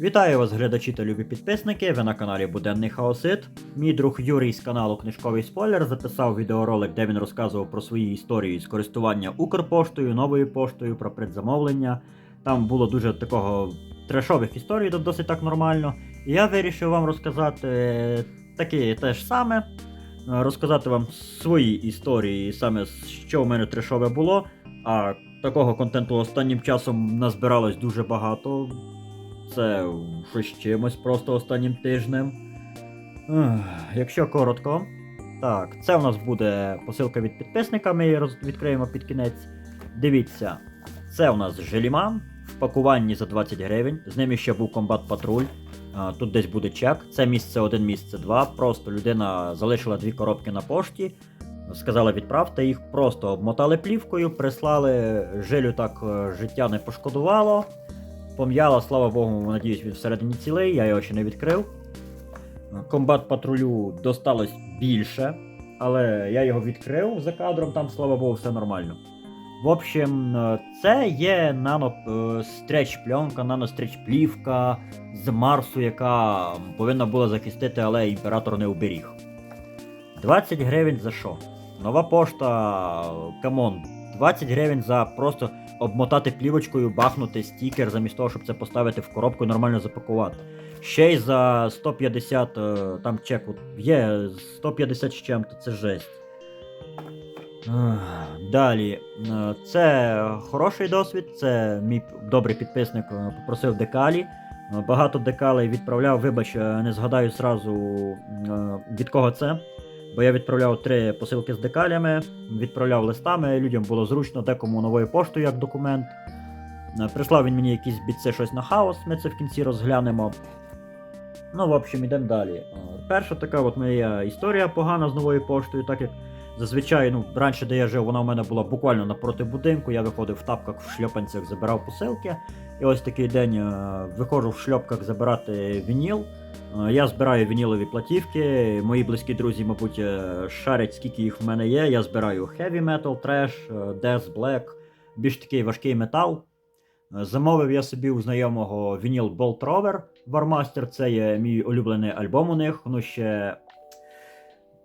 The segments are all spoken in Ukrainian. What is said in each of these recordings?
Вітаю вас, глядачі та любі підписники. Ви на каналі Буденний Хаосит. Мій друг Юрій з каналу Книжковий Спойлер записав відеоролик, де він розказував про свої історії з користування Укрпоштою, новою поштою, про предзамовлення. Там було дуже такого трешових історій, досить так нормально. І я вирішив вам розказати таке те ж саме. е, Розказати вам свої історії, саме що в мене трешове було. А такого контенту останнім часом назбиралось дуже багато. Це з чимось просто останнім тижнем. Якщо коротко, так, це у нас буде посилка від підписника, ми її відкриємо під кінець. Дивіться, це у нас Желіман в пакуванні за 20 гривень. З ними ще був комбат патруль. Тут десь буде чек. Це місце 1, місце 2. Просто людина залишила дві коробки на пошті. Сказала відправте їх, просто обмотали плівкою, прислали жилю так е, життя не пошкодувало. Пом'яла, слава Богу, надіюсь, він всередині цілий, я його ще не відкрив. Комбат патрулю досталось більше, але я його відкрив за кадром, там, слава Богу, все нормально. В общем, е, це є нано е, стреч пленка, наностреч плівка з Марсу, яка повинна була захистити, але імператор не уберіг. 20 гривень за що? Нова пошта, камон, 20 гривень за просто обмотати плівочкою, бахнути стікер, замість того, щоб це поставити в коробку і нормально запакувати. Ще й за 150, е, там чек є 150 з чим-то, це жесть. Далі, е, це хороший досвід, це мій добрий підписник е, попросив декалі. Багато декалей відправляв, вибач, не згадаю зразу від кого це. Бо я відправляв три посилки з декалями, відправляв листами, людям було зручно, декому новою поштою як документ. Е, Прислав він мені якісь бітси щось на хаос, ми це в кінці розглянемо. Ну, в общем, йдемо далі. Е, Перша така от моя історія погана з новою поштою, так як зазвичай, ну, раніше, де я жив, вона у мене була буквально напроти будинку. Я виходив в тапках, в шльопанцях, забирав посилки. І ось такий день е, виходжу в шльопках забирати вініл. Е, Я збираю вінілові платівки. Мої близькі друзі, мабуть, е, шарять, скільки їх в мене є. Я збираю heavy metal, trash, death, black, більш такий важкий метал. Замовив я собі у знайомого вініл Bolt Rover Warmaster. Це є мій улюблений альбом у них. Ну ще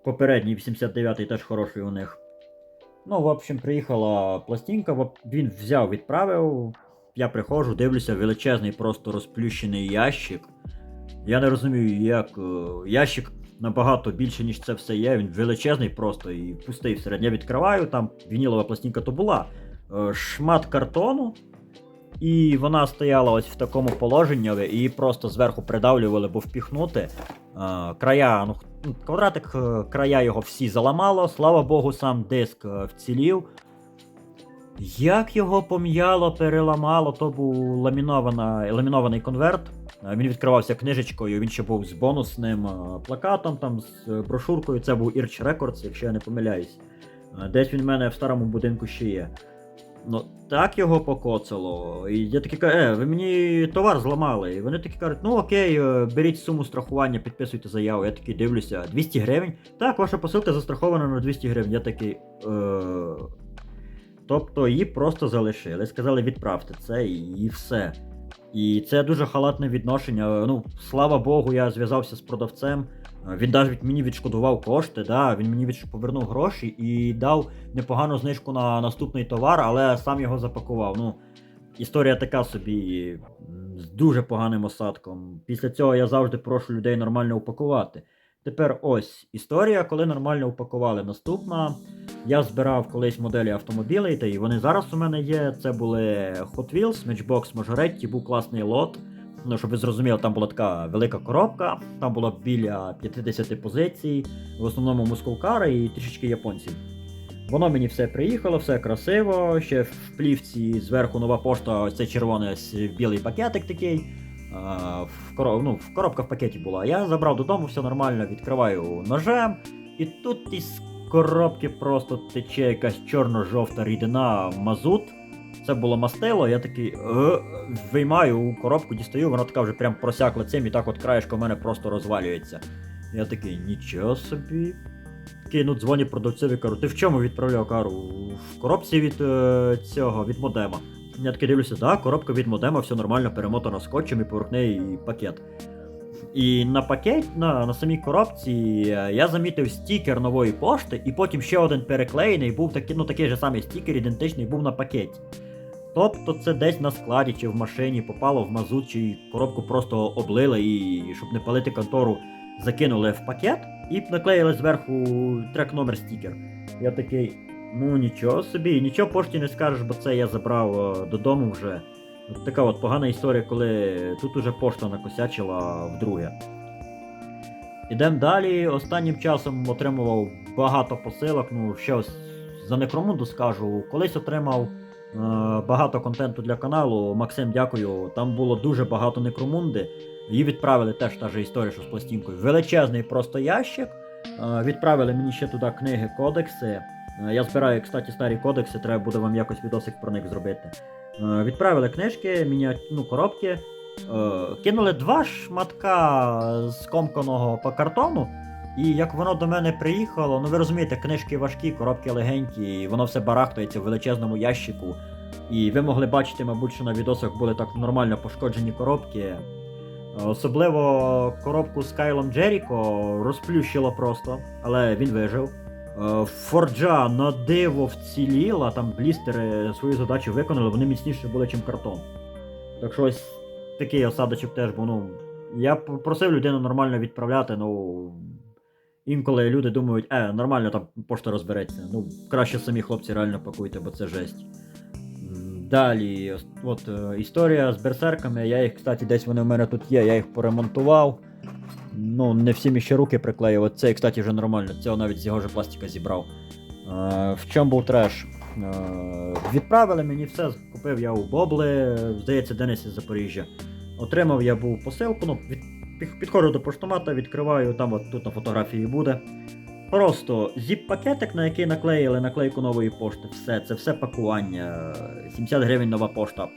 попередній 89-й теж хороший у них. Ну, в общем, приїхала пластинка, він взяв, відправив. Я приходжу, дивлюся, величезний, просто розплющений ящик. Я не розумію, як е, ящик набагато більше, ніж це все є. Він величезний просто і пустий всередині. Я відкриваю, там вінілова пластинка то була. е, Шмат картону, і вона стояла ось в такому положенні, і її просто зверху придавлювали, бо впіхнути. Е, Края, ну, квадратик, края його всі заламало. Слава Богу, сам диск вцілів. Як його пом'яло, переламало, то був ламінована, ламінований конверт. Він відкривався книжечкою, він ще був з бонусним плакатом, там з е, брошуркою. Це був Irch Records, якщо я не помиляюсь. Десь він в мене в старому будинку ще є. Ну, так його покоцало. І я такий кажу, е, ви мені товар зламали. І вони такі кажуть, ну окей, е, беріть суму страхування, підписуйте заяву. Я такий дивлюся, 200 гривень. Так, ваша посилка застрахована на 200 гривень. Я такий. Е... Тобто її просто залишили. Сказали, відправте це і, все. І це дуже халатне відношення. Ну, слава Богу, я зв'язався з продавцем. Він навіть мені відшкодував кошти, да, він мені повернув гроші і дав непогану знижку на наступний товар, але сам його запакував. Ну, історія така собі з дуже поганим осадком. Після цього я завжди прошу людей нормально упакувати. Тепер ось історія, коли нормально упакували. Наступна. Я збирав колись моделі автомобілей, та і вони зараз у мене є. Це були Hot Wheels, Matchbox Majoretti, був класний лот. Ну, щоб ви зрозуміли, там була така велика коробка, там було біля 50 позицій, в основному мускулкари і трішечки японців. Воно мені все приїхало, все красиво. Ще в плівці зверху нова пошта, ось цей червоний білий пакетик такий. В, короб... ну, в коробка в пакеті була. Я забрав додому, все нормально, відкриваю ножем, і тут із коробки просто тече якась чорно-жовта рідина мазут. Це було мастило, я такий е, виймаю у коробку, дістаю, вона така вже прям просякла цим, і так от краєшко в мене просто розвалюється. Я такий, нічого собі. Такий, ну дзвоню продавцеві, кажу, ти в чому відправляв кару? В коробці від е, цього, від модема. Я таки дивлюся, да, коробка від модема, все нормально, перемотана скотчем і поверх неї пакет. І на пакет, на, на самій коробці е, я замітив стікер нової пошти, і потім ще один переклеєний, був такий, ну такий же самий стікер, ідентичний, був на пакеті. Тобто це десь на складі чи в машині попало в мазут, чи коробку просто облили і, щоб не палити контору, закинули в пакет і наклеїли зверху трек номер стікер. Я такий, ну нічого собі, нічого пошті не скажеш, бо це я забрав е, додому вже. Така от погана історія, коли тут уже пошта накосячила вдруге. Ідемо далі. Останнім часом отримував багато посилок. Ну, ще ось за Некромунду скажу. Колись отримав е, багато контенту для каналу. Максим, дякую. Там було дуже багато Некромунди. Її відправили теж та же історія, що з пластинкою. Величезний просто ящик. Е, відправили мені ще туди книги, кодекси. Е, Я збираю, кстати, старі кодекси, треба буде вам якось відосик про них зробити. Е, Відправили книжки, міня... ну, коробки. Е, Кинули два шматка скомканого по картону. І як воно до мене приїхало, ну ви розумієте, книжки важкі, коробки легенькі, і воно все барахтається в величезному ящику. І ви могли бачити, мабуть, що на відосах були так нормально пошкоджені коробки. Е, Особливо коробку з Кайлом Джеріко розплющило просто, але він вижив. Е, Форджа на диво вціліла, там блістери свою задачу виконали, вони міцніші були, ніж картон. Так що ось такий осадочок теж був. Ну, я просив людину нормально відправляти, ну. Інколи люди думають, е, нормально там пошта розбереться. Ну, краще самі хлопці реально пакуйте, бо це жесть. Далі, от е, історія з берсерками. Я їх, кстати, десь вони в мене тут є, я їх поремонтував. Ну, не всім ще руки приклеїв. Цей, кстати, вже нормально. Цього навіть з його ж пластика зібрав. Е, в чому був треш? Е, відправили мені все, купив я у Бобли, здається, Денис із Запоріжжя. Отримав я був посилку, ну, від, підходжу до поштомата, відкриваю, там от тут на фотографії буде. Просто зіп-пакетик, на який наклеїли наклейку нової пошти. Все, це все пакування. 70 гривень нова пошта.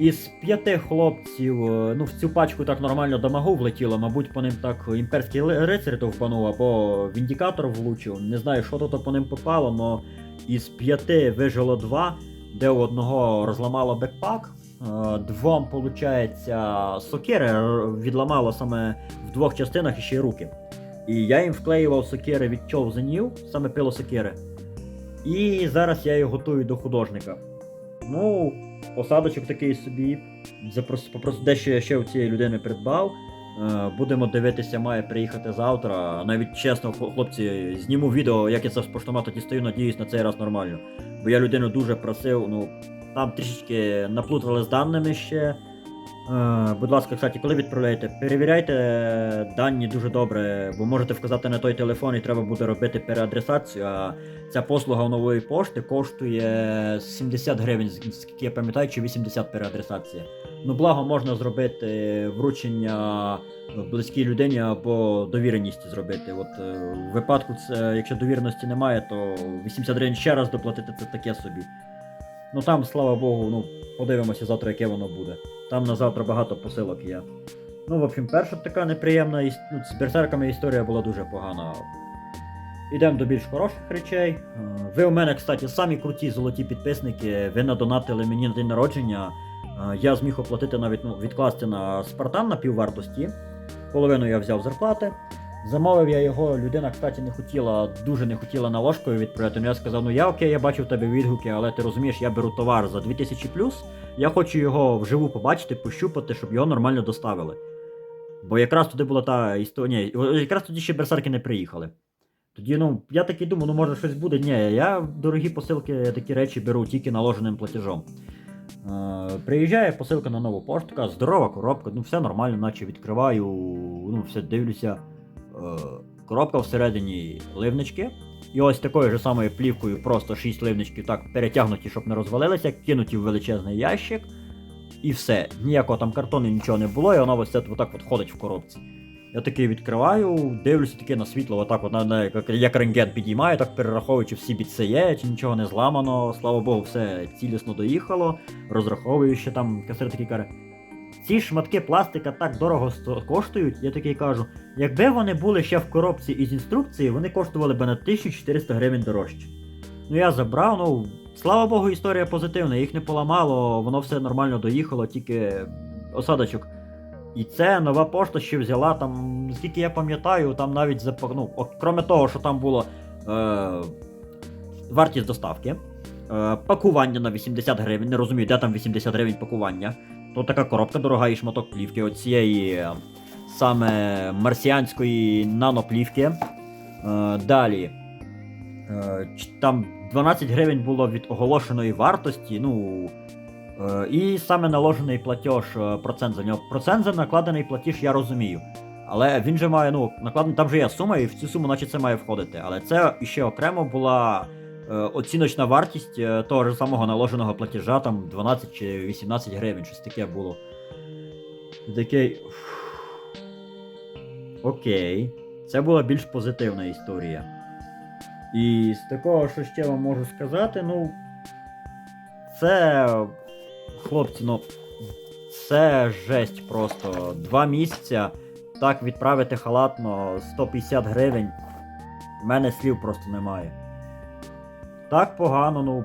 Із п'яти хлопців, е, ну в цю пачку так нормально дамагу влетіло, мабуть, по ним так імперський ли- рицар товпанув, або віндікатор влучив. Не знаю, що тут по ним попало, але із п'яти вижило два, де у одного розламало бекпак. е, Двом, виходить, сокири відламало саме в двох частинах і ще й руки. І я їм вклеював сокири від човзанів, саме пило сокири. І зараз я їх готую до художника. Ну, осадочок такий собі. Запрос, попрос, дещо я ще у цієї людини придбав. Е, будемо дивитися, має приїхати завтра. Навіть чесно, хлопці, зніму відео, як я це з поштомату дістаю, надіюсь, на цей раз нормально. Бо я людину дуже просив, ну, там трішечки наплутали з даними ще. Е, будь ласка, кстати, коли відправляєте, перевіряйте дані дуже добре, бо можете вказати на той телефон і треба буде робити переадресацію. А ця послуга нової пошти коштує 70 гривень, скільки я пам'ятаю, чи 80 переадресація. Ну, благо можна зробити вручення близькій людині або довіреність зробити. От е, в випадку, це, якщо довіреності немає, то 80 гривень ще раз доплатити це таке собі. Ну там, слава Богу, ну подивимося завтра, яке воно буде. Там на завтра багато посилок є. Ну, в общем, перша така неприємна іс- ну, з берсерками історія була дуже погана. Ідемо до більш хороших речей. Е, Ви у мене, кстати, самі круті золоті підписники. Ви надонатили мені на день народження. Е, Я зміг оплатити навіть ну, відкласти на Спартан на піввартості. Половину я взяв зарплати. Замовив я його, людина, кстати, не хотіла, дуже не хотіла наложкою відправляти. Ну я сказав, ну я окей, я бачив тебе відгуки, але ти розумієш, я беру товар за 2000 плюс. я хочу його вживу побачити, пощупати, щоб його нормально доставили. Бо якраз туди була та історія. Якраз тоді ще берсерки не приїхали. Тоді, ну, я такий думаю, ну може щось буде. Ні, я дорогі посилки, такі речі беру тільки наложеним платежом. Е, приїжджає посилка на нову пошту, така здорова коробка, ну все нормально, наче відкриваю, ну все дивлюся. Е, коробка всередині ливнички. І ось такою ж самою плівкою, просто 6 ливничків так перетягнуті, щоб не розвалилися, кинуті в величезний ящик. І все. Ніякого там картону, нічого не було, і воно ось це отак от ходить в коробці. Я такий відкриваю, дивлюся таке на світло, отак от, як, як рентген підіймаю, так перераховуючи всі біце є, чи нічого не зламано, слава Богу, все цілісно доїхало, розраховую, що там касир такий каже. Ці шматки пластика так дорого коштують, я такий кажу, якби вони були ще в коробці із інструкції, вони коштували б на 1400 гривень дорожче. Ну я забрав, ну Слава Богу, історія позитивна, їх не поламало, воно все нормально доїхало, тільки осадочок. І це нова пошта ще взяла, там, наскільки я пам'ятаю, там навіть запа- ну, того, що там було е, вартість доставки, е, пакування на 80 гривень, не розумію, де там 80 гривень пакування. То така коробка дорога і шматок плівки, оцієї е, саме марсіанської наноплівки. Е, далі. Е, там 12 гривень було від оголошеної вартості, ну. І саме наложений платеж е, процент за нього. Процент за накладений платіж я розумію. Але він же має, ну, накладений, там же є сума, і в цю суму, наче це має входити. Але це ще окремо була оціночна вартість е, того ж самого наложеного платежа, там 12 чи 18 гривень, щось таке було. Такий. Окей. Це була більш позитивна історія. І з такого, що ще вам можу сказати, ну. Це. Хлопці, ну. Це жесть просто. Два місяця. Так відправити халатно 150 гривень. У мене слів просто немає. Так погано, ну.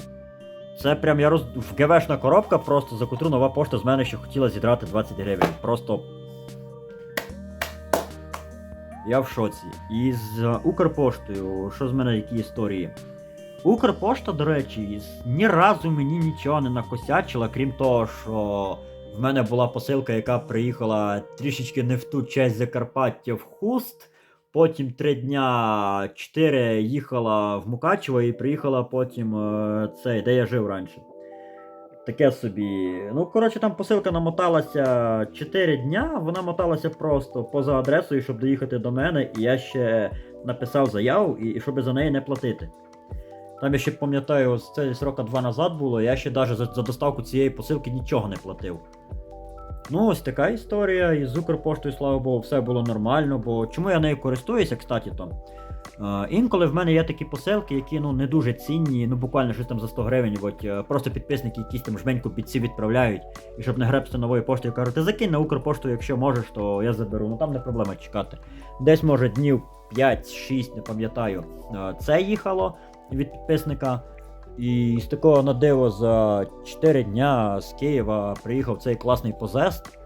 Це прям я роз... ГВшна коробка, просто за котру нова пошта з мене ще хотіла зідрати 20 гривень. Просто. Я в шоці. І з Укрпоштою, що з мене які історії? Укрпошта, до речі, ні разу мені нічого не накосячила, крім того, що в мене була посилка, яка приїхала трішечки не в ту часть Закарпаття в Хуст. Потім три дня, чотири їхала в Мукачево і приїхала потім е, цей, де я жив раніше. Таке собі. Ну, коротше, там посилка намоталася 4 дня, вона моталася просто поза адресою, щоб доїхати до мене, і я ще написав заяву, і, і щоб за неї не платити. Там я ще пам'ятаю, це десь рока два назад було, я ще навіть за, за доставку цієї посилки нічого не платив. Ну, ось така історія. І з Укрпоштою, слава Богу, все було нормально, бо чому я нею користуюся, кстати, то. Е, інколи в мене є такі посилки, які ну не дуже цінні, ну буквально щось там за 100 гривень, от, е, просто підписники якісь там жменьку під ці відправляють. І щоб не гребсти новою поштою, кажу, ти закинь на Укрпошту, якщо можеш, то я заберу. Ну там не проблема чекати. Десь може днів 5-6, не пам'ятаю. Це їхало від підписника. І з такого на диво за 4 дня з Києва приїхав цей класний позест.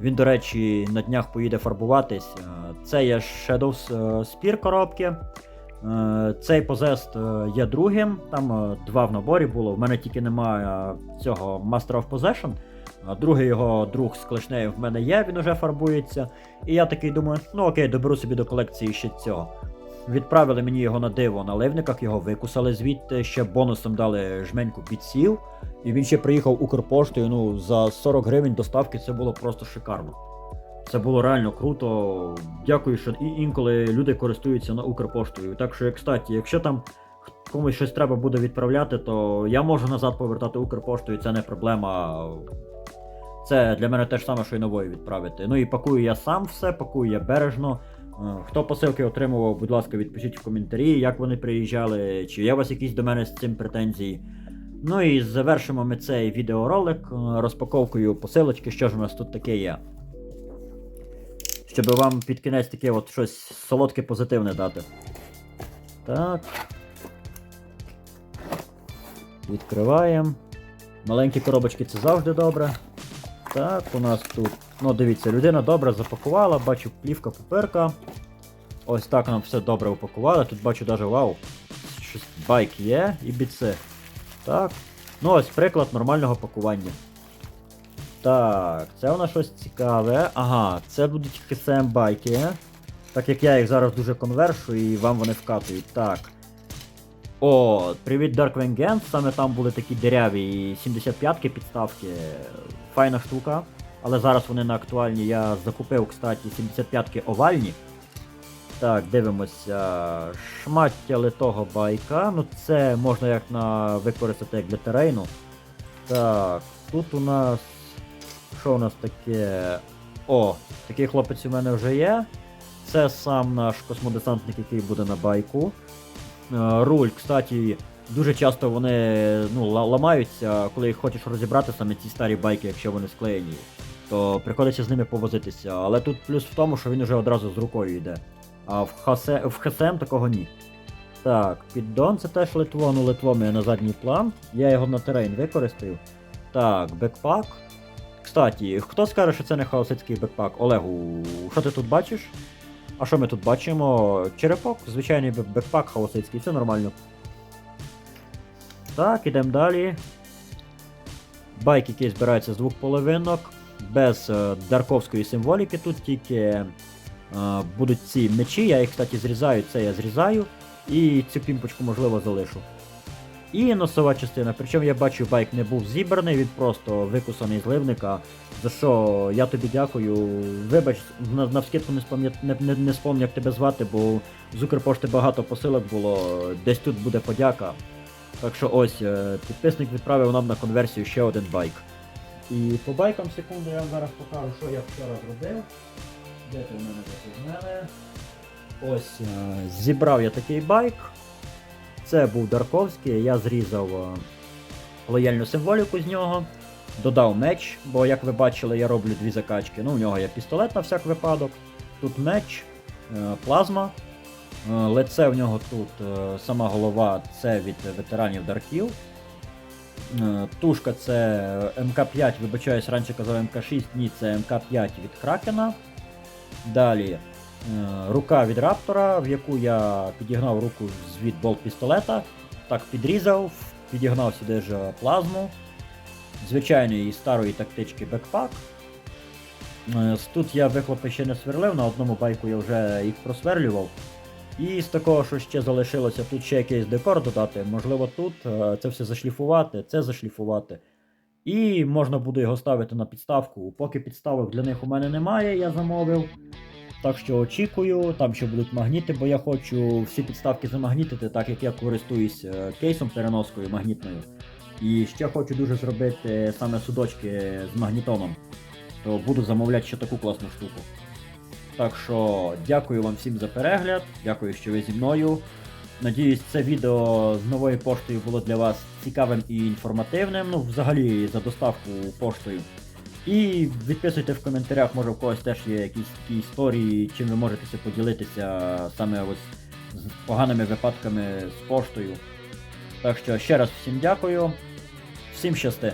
Він, до речі, на днях поїде фарбуватись. Е, Це є Shadows е, Spear коробки. Е, Цей позест е, є другим, там е, два в наборі було. В мене тільки немає е, цього Master of Possession. Другий його друг з клешнею в мене є, він уже фарбується. І я такий думаю, ну окей, доберу собі до колекції ще цього. Відправили мені його на диво на ливниках, його викусали звідти, ще бонусом дали жменьку підсів. І він ще приїхав Укрпоштою. Ну, за 40 гривень доставки це було просто шикарно. Це було реально круто. Дякую, що інколи люди користуються на Укрпоштою. Так що, кстати, якщо там комусь щось треба буде відправляти, то я можу назад повертати Укрпоштою, це не проблема. Це для мене те ж саме, що й новою відправити. Ну і пакую я сам все, пакую я бережно. Е, Хто посилки отримував, будь ласка, відпишіть в коментарі, як вони приїжджали, чи є у вас якісь до мене з цим претензії. Ну і завершимо ми цей відеоролик е, розпаковкою посилочки, що ж у нас тут таке є. Щоб вам під кінець таке от щось солодке позитивне дати. Так. Відкриваємо. Маленькі коробочки це завжди добре. Так, у нас тут. Ну, дивіться, людина добре запакувала, бачу плівка паперка. Ось так нам все добре упакували. Тут бачу даже вау. Щось байк є і біци. Так. Ну ось приклад нормального пакування. Так, це у нас щось цікаве. Ага, це будуть КСМ байки. Так як я їх зараз дуже конвершу і вам вони вкатують. Так. О, привіт Darkwing Games, саме там були такі дереві 75-ки підставки. Файна штука. Але зараз вони не актуальні. Я закупив, кстати, 75-ки овальні. Так, дивимося. Шмаття литого байка. Ну це можна як на використати як для терейну. Так, тут у нас. Що у нас таке? О, такий хлопець у мене вже є. Це сам наш космодесантник, який буде на байку. Е, Руль, кстати, дуже часто вони ну, ламаються, коли їх хочеш розібрати саме ці старі байки, якщо вони склеєні. То приходиться з ними повозитися. Але тут плюс в тому, що він уже одразу з рукою йде. А в, хасе, в ХСМ такого ні. Так, піддон це теж литво, ну литво ми на задній план. Я його на терейн використаю. Так, бекпак. Кстати, хто скаже, що це не хаосицький бекпак? Олегу, що ти тут бачиш? А що ми тут бачимо? Черепок, звичайний бек- бекпак хаосицький, все нормально. Так, ідемо далі. Байк, який збирається з двох половинок, без е, дарковської символіки, тут тільки е, будуть ці мечі, я їх, кстати, зрізаю, це я зрізаю. І цю пімпочку, можливо, залишу. І носова частина. Причому я бачу, байк не був зібраний, він просто викусаний з ливника. За що я тобі дякую. Вибач, навскидку не спомня... не, спомню, як тебе звати, бо з Укрпошти багато посилок було. Десь тут буде подяка. Так що ось, е, підписник відправив нам на конверсію ще один байк. І по байкам секунду я вам зараз покажу, що я вчора зробив. Де ти в мене в мене? Ось е, зібрав я такий байк. Це був Дарковський, я зрізав е, лояльну символіку з нього, додав меч, бо як ви бачили, я роблю дві закачки. Ну, у нього є пістолет на всяк випадок. Тут меч, е, плазма. Лице в нього тут сама голова це від ветеранів Дарків. Е, Тушка це МК5, вибачаюсь, раніше казав МК6, ні, це МК5 від Кракена. Далі е, рука від раптора, в яку я підігнав руку з від болт пістолета. Так підрізав, підігнав сюди ж плазму. Звичайної старої тактички бекпак. Е, Тут я вихлопи ще не сверлив, на одному байку я вже їх просверлював. І з такого, що ще залишилося, тут ще якийсь декор додати. Можливо, тут е, це все зашліфувати, це зашліфувати. І можна буде його ставити на підставку. Поки підставок для них у мене немає, я замовив. Так що очікую, там ще будуть магніти, бо я хочу всі підставки замагнітити, так як я користуюсь е, кейсом переноскою магнітною. І ще хочу дуже зробити саме судочки з магнітоном. То буду замовляти ще таку класну штуку. Так що дякую вам всім за перегляд, дякую, що ви зі мною. Надіюсь, це відео з новою поштою було для вас цікавим і інформативним. Ну, взагалі за доставку поштою. І відписуйте в коментарях, може у когось теж є якісь такі історії, чим ви можете поділитися саме ось з поганими випадками з поштою. Так що ще раз всім дякую, всім щасти!